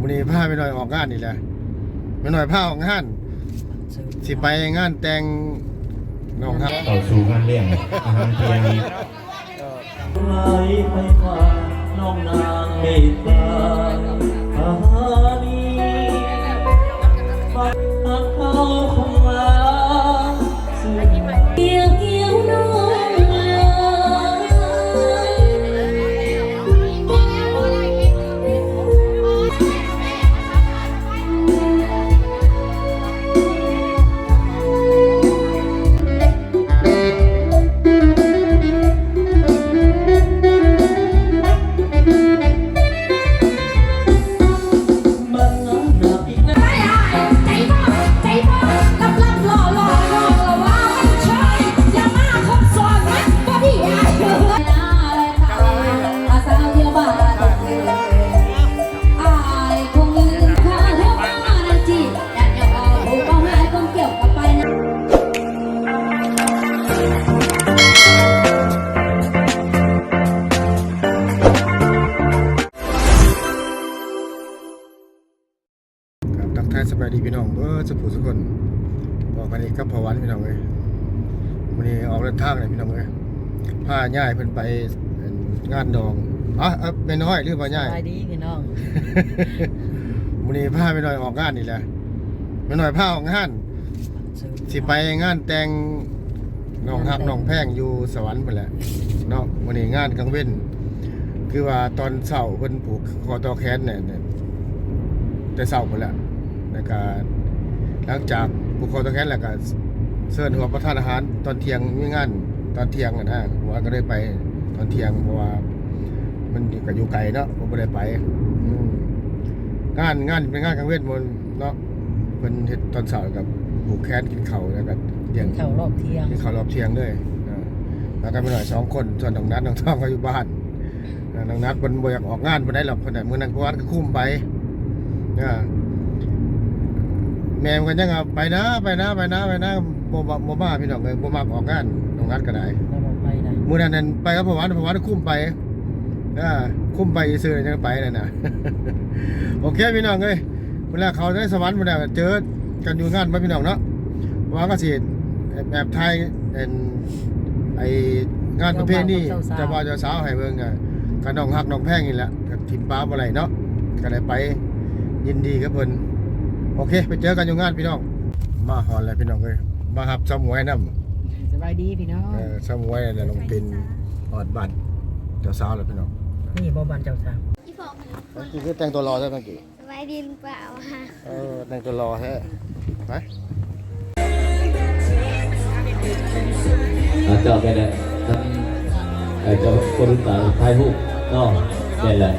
มื้อนี้พาไปหน่อยออกงานนี่แหละไปหน่อยพาออกงาน สิไปงานแต่งน้องครับต่อสู่งานเลี้ยงอาหารเที่ยงไหลไปผ่านน้องนางเมตตาอานีฝันหักเขาคง พาย่ายเพิ่นไปงานดองอะเอะแม่น้อยหรือว่าย่าย สบาย ดีพี่น้องวันนี้พาไปหน่อยออกงานนี่แหละแม่น้อยพาออกงานสิไปงานแต่งน้องฮักน้องแพงอยู่สวรรค์ไปแหละเนาะวันนี้งานกลางเว้นคือว่าตอนเสาร์เพิ่นผูกคอตอแขนเนี่ยเนี่ยแต่เสาร์ไปแล้วแล้วก็หลังจากผูกคอตอแขนแล้วก็เชิญหัวประทานอาหารตอนเที่ยงมีงาน ตอนเที่ยงอะนะหัวก็ได้ไปตอนเที่ยงเพราะว่า มันอยู่กับอยู่ไกลเนาะผมไม่ได้ไปอืมงานงานเป็นงานกลางเว้นหมดเนาะเพิ่นเฮ็ดตอนเสาร์กับผูกแขนกินข้าวแล้วก็เลี้ยงแถวรอบเที่ยงที่เขารอบเที่ยงด้วยอ่าแล้วก็ไปหน่อยสองคนส่วนน้องนัดน้องท่องก็อยู่บ้านอ่าน้องนัดมันบ่อยากออกงานบ่ได้หรอกคนไหนมือนั้นเพราะว่าก็คุ้มไปอ่าแม่มันก็ยังเอาไปนะไปนะไปนะไปนะบ่บ่บ่มาพี่น้องเลยบ่มักออกงาน น้องนัดก็ได้เราบอกไปนะมื้อนั้นนั่นไปกับพ่อหวานพ่อหวานคุ้มไปอ่าคุ้มไปซื้อๆจังไปนั่นน่ะ โอเคพี่น้องเอ้ยเวลาเขาได้สวรรค์มาแล้วเจอกันอยู่งานบ่พี่น้องเนาะว่าก็สิแอบถ่ายเป็นไองานประเภทนี้เจะบ่าวเจะสาวให้เบิ่งอะก็น้องฮักน้องแพงนี่แหละกับทีมป้าบ่ไรเนาะก็ได้ไปยินดีกับเพิ่นโอเค ไปเจอกันอยู่งานพี่น้อง มาฮอนแล้วพี่น้องเอ้ยมาหับสมวยนำ สบายดีพี่น้อง เออสมวยเนี่ยลงเป็นออดบัตรเจ้าสาวแล้วพี่น้องนี่บ่บันเจ้าสาวพี่ฟองเมื่อกี้คือแต่งตัวรอใช่ไหมเมื่อกี้สบายดีหรือเปล่าฮะเออแต่งตัวรอแท้ไปอาจารย์ไปเลยท่านเอ่อเจ้าคนรุ่นหลานถ่ายรูปเนาะนี่แหละ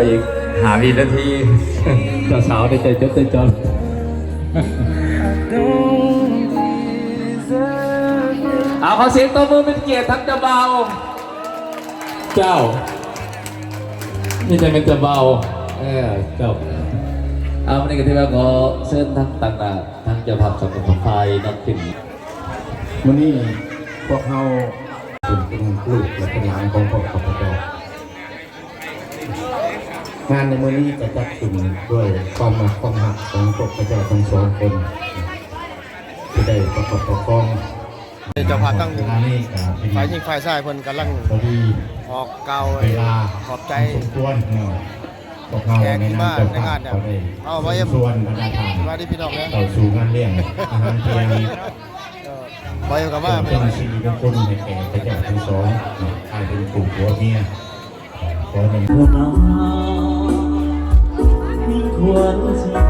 ออีกหาวีนาทีเจ้าสาวได้ใจจดใจจดเอาขอเสียงตบมือเป็นเกียรติทั้งเจ้าเบา เจ้า นี่จะเป็นเจ้าเบาเออเจ้าเอาวันนี้ก็ที่ว่าขอเชิญทั้งต่างหน้าทั้งเจ้าภาพสองคนไฟนักขึ้นวันนี้พวกเขาเป็นลูกและเป็นหลานของพวกข้าพเจ้า งานในมื้อนี้จะจัดขึ้นด้วยความรักความหักของพวกพระเจ้าทั้งสองคนที่ได้ประกอบประกองเจ้าภาพตั้งงานนี้ก็เป็นฝ่ายหญิงฝ่ายชายเพิ่นกำลังพอดีออกเกาเวลาขอบใจสมควรเนาะพวกเราแขกในที่นามบ้านเจ้าในภางาพนเนี่ยเขาได้เอาไว้เอ็มส่วนบรรดาทานมาที่พี่น้องเนี่ยต่อสู่งานเลี้ยงอาหารเที่ยงเออไปกับว่าเจ้าชีวิตเป็นคนให้แก่พระเจ้าทั้งสองเนาะใครเป็นกลุ่มหัวเมียขอให้เมื่อนา มีคว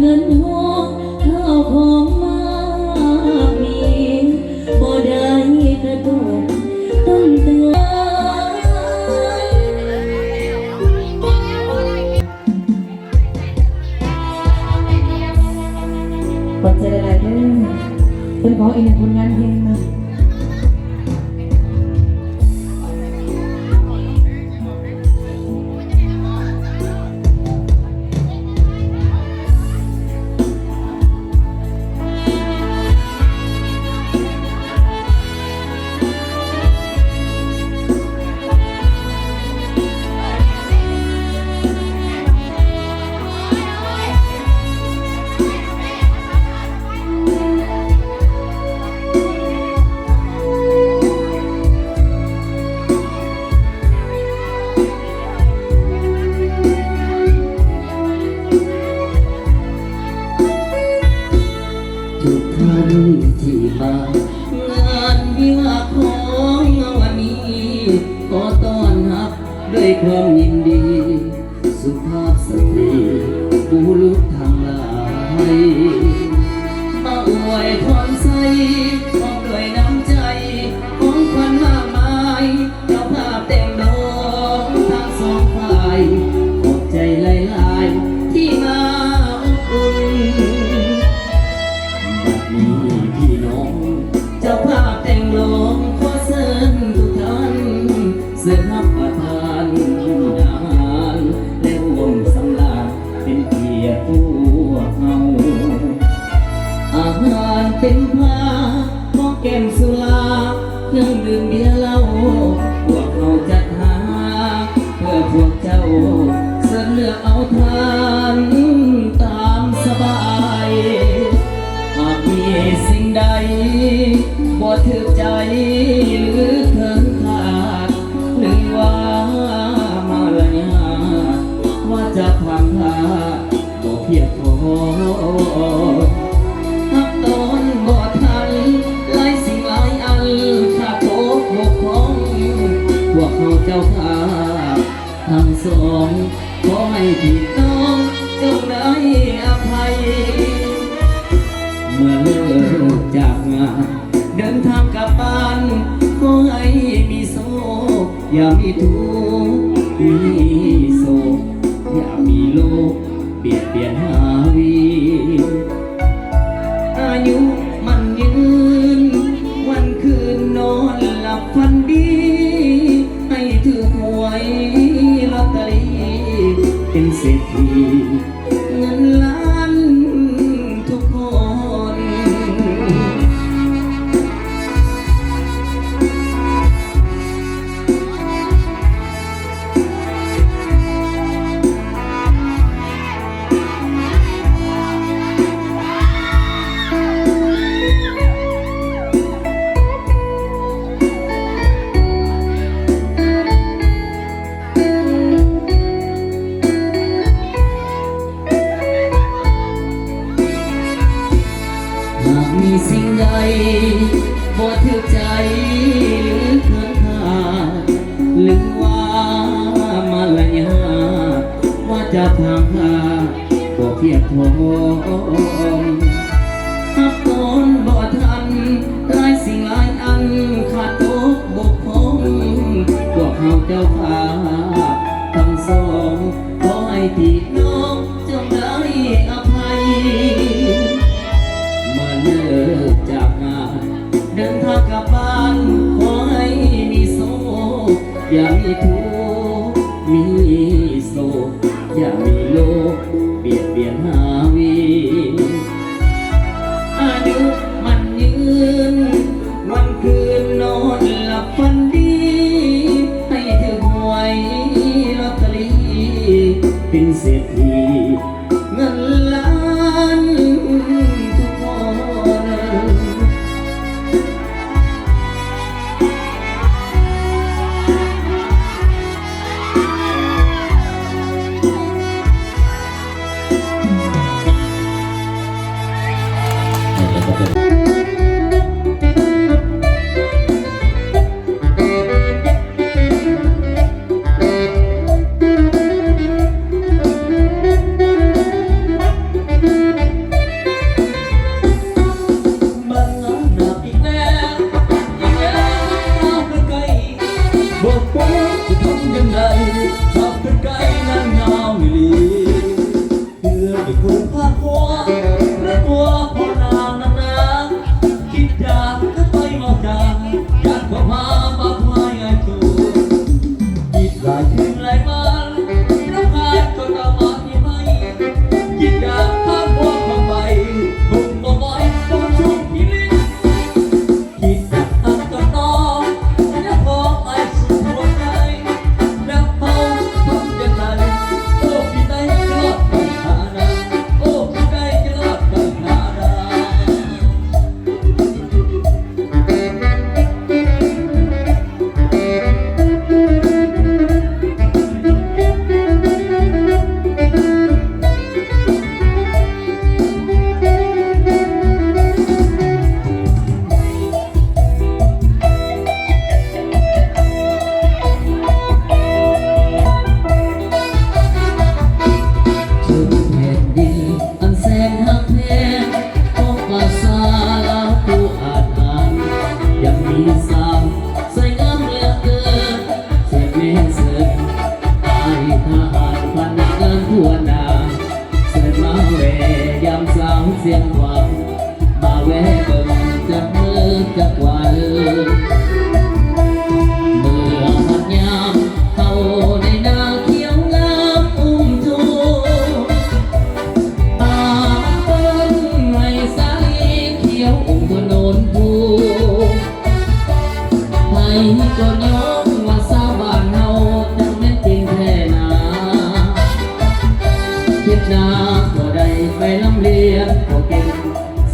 能。 ที่มางานวิวาของวันนี้ขอต้อนรับด้วยความยินดี สุภาพสตรีผู้ลุกทางลายมาอวยพรใส เปลี่ยนเปลี่ยนหาวี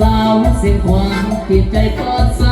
สาวเสียงความติดใจกอดสา